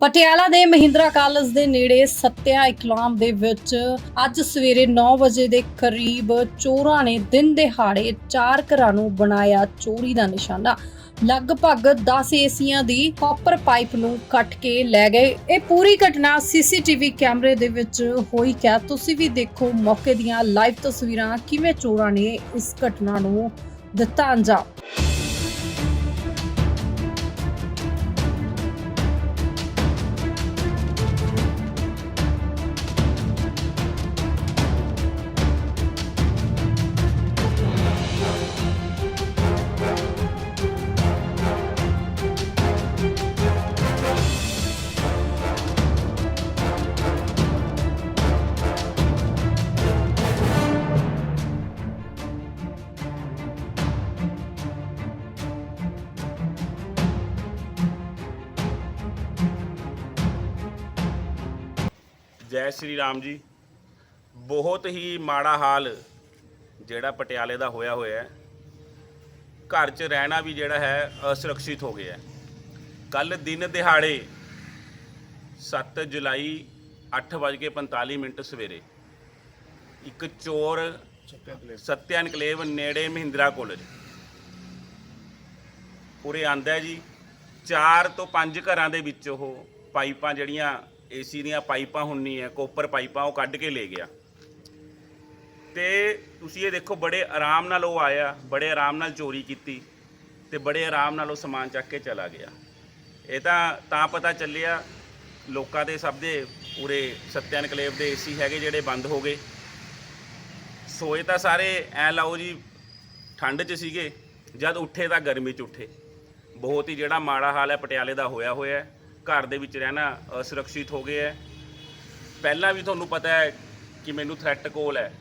ਪਟਿਆਲਾ ਦੇ ਮਹਿੰਦਰਾ ਕਾਲਜ ਦੇ ਨੇੜੇ ਸੱਤਿਆ ਇਕਲਾਮ ਦੇ ਵਿੱਚ ਅੱਜ ਸਵੇਰੇ 9 ਵਜੇ ਦੇ ਕਰੀਬ ਚੋਰਾਂ ਨੇ ਦਿਨ ਦਿਹਾੜੇ ਚਾਰ ਘਰਾਂ ਨੂੰ ਬਣਾਇਆ ਚੋਰੀ ਦਾ ਨਿਸ਼ਾਨਾ। ਲਗਭਗ 10 ਏਸੀਆਂ ਦੀ ਕਾਪਰ ਪਾਈਪ ਨੂੰ ਕੱਟ ਕੇ ਲੈ ਗਏ। ਇਹ ਪੂਰੀ ਘਟਨਾ ਸੀਸੀਟੀਵੀ ਕੈਮਰੇ ਦੇ ਵਿੱਚ ਹੋਈ ਕਿਆ ਤੁਸੀਂ ਵੀ ਦੇਖੋ ਮੌਕੇ ਦੀਆਂ ਲਾਈਵ ਤਸਵੀਰਾਂ ਕਿਵੇਂ ਚੋਰਾਂ ਨੇ ਇਸ ਘਟਨਾ ਨੂੰ ਦਿੱਤਾ ਅੰਜਾਮ। ਜੈ ਸ਼੍ਰੀ ਰਾਮ ਜੀ। ਬਹੁਤ ਹੀ ਮਾੜਾ ਹਾਲ ਜਿਹੜਾ ਪਟਿਆਲੇ ਦਾ ਹੋਇਆ ਹੋਇਆ ਹੈ। ਘਰ 'ਚ ਰਹਿਣਾ ਵੀ ਜਿਹੜਾ ਹੈ, ਅਸੁਰੱਖਿਅਤ ਹੋ ਗਿਆ ਕੱਲ ਦਿਨ ਦਿਹਾੜੇ 7 ਜੁਲਾਈ 8:45 ਮਿੰਟ ਸਵੇਰੇ ਇੱਕ ਚੋਰ ਸਤਿਆ ਇਨਕਲੇਵ ਨੇੜੇ ਮਹਿੰਦਰਾ ਕਾਲਜ ਉਰੇ ਆਂਦਾ ਜੀ, ਚਾਰ ਤੋਂ ਪੰਜ ਘਰਾਂ ਦੇ ਵਿੱਚ ਉਹ ਪਾਈਪਾਂ ਜਿਹੜੀਆਂ ਏਸੀ ਦੀਆਂ ਪਾਈਪਾਂ ਹੁੰਨੀ ਹੈ ਕੋਪਰ ਪਾਈਪਾਂ, ਉਹ ਕੱਢ ਕੇ ਲੈ ਗਿਆ। ਤੇ ਤੁਸੀਂ ਇਹ ਦੇਖੋ, ਬੜੇ ਆਰਾਮ ਨਾਲ ਉਹ ਆਇਆ, ਬੜੇ ਆਰਾਮ ਨਾਲ ਚੋਰੀ ਕੀਤੀ ਤੇ ਬੜੇ ਆਰਾਮ ਨਾਲ ਉਹ ਸਮਾਨ ਚੱਕ ਕੇ ਚਲਾ ਗਿਆ। ਇਹ ਤਾਂ ਤਾਂ ਪਤਾ ਚੱਲਿਆ, ਲੋਕਾਂ ਦੇ ਸਭ ਦੇ ਪੂਰੇ ਸੱਤਿਆ ਇਨਕਲੇਵ ਦੇ ਏਸੀ ਹੈਗੇ ਜਿਹੜੇ ਬੰਦ ਹੋ ਗਏ। ਸੋਏ ਤਾਂ ਸਾਰੇ ਐ ਲਾਓ ਜੀ, ਠੰਡ 'ਚ ਸੀਗੇ, ਜਦ ਉੱਠੇ ਤਾਂ ਗਰਮੀ 'ਚ ਉੱਠੇ। ਬਹੁਤ ਹੀ ਜਿਹੜਾ ਮਾੜਾ ਹਾਲ ਹੈ, ਪਟਿਆਲੇ ਦਾ ਹੋਇਆ ਹੋਇਆ ਹੈ। ਘਰ ਦੇ ਵਿੱਚ ਰਹਿਣਾ ਅਸੁਰੱਖਿਅਤ ਹੋ ਗਿਆ ਹੈ। ਪਹਿਲਾਂ ਵੀ ਤੁਹਾਨੂੰ ਪਤਾ ਹੈ ਕਿ ਮੈਨੂੰ ਥ੍ਰੈਟ ਕੋਲ ਹੈ।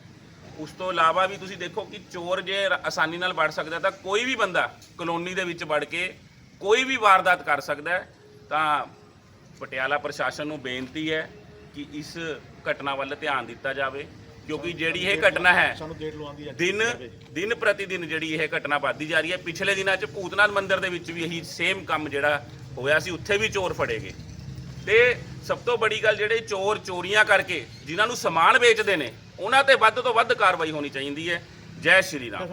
ਉਸ ਤੋਂ ਇਲਾਵਾ ਵੀ ਤੁਸੀਂ ਦੇਖੋ ਕਿ ਚੋਰ ਜੇ ਆਸਾਨੀ ਨਾਲ ਵੜ ਸਕਦਾ ਤਾਂ ਕੋਈ ਵੀ ਬੰਦਾ ਕਲੋਨੀ ਦੇ ਵਿੱਚ ਵੜ ਕੇ ਕੋਈ ਵੀ ਵਾਰਦਾਤ ਕਰ ਸਕਦਾ ਤਾਂ ਪਟਿਆਲਾ ਪ੍ਰਸ਼ਾਸਨ ਨੂੰ ਬੇਨਤੀ ਹੈ ਕਿ ਇਸ ਘਟਨਾ ਵੱਲ ਧਿਆਨ ਦਿੱਤਾ ਜਾਵੇ ਕਿਉਂਕਿ ਜਿਹੜੀ ਇਹ ਘਟਨਾ ਹੈ ਸਾਨੂੰ ਗੇਟ ਲਵਾਉਂਦੀ ਹੈ ਦਿਨ ਦਿਨ ਪ੍ਰਤੀ ਦਿਨ ਜਿਹੜੀ ਇਹ ਘਟਨਾ ਵੱਧਦੀ ਜਾ ਰਹੀ ਹੈ। ਪਿਛਲੇ ਦਿਨਾਂ 'ਚ ਭੂਤਨਾਥ ਮੰਦਿਰ ਦੇ ਵਿੱਚ ਵੀ ਇਹੀ ਸੇਮ ਕੰਮ ਜਿਹੜਾ ਹੋਇਆ ਸੀ, ਉੱਥੇ ਵੀ ਚੋਰ ਫੜੇ ਗਏ। ਤੇ ਸਭ ਤੋਂ ਬੜੀ ਗੱਲ ਜਿਹੜੇ ਚੋਰ ਚੋਰੀਆਂ ਕਰਕੇ ਜਿਨ੍ਹਾਂ ਨੂੰ ਸਮਾਨ ਵੇਚਦੇ ਨੇ, ਉਹਨਾਂ ਤੇ ਵੱਧ ਤੋਂ ਵੱਧ ਕਾਰਵਾਈ ਹੋਣੀ ਚਾਹੀਦੀ ਹੈ। ਜੈ ਸ਼੍ਰੀ ਰਾਮ।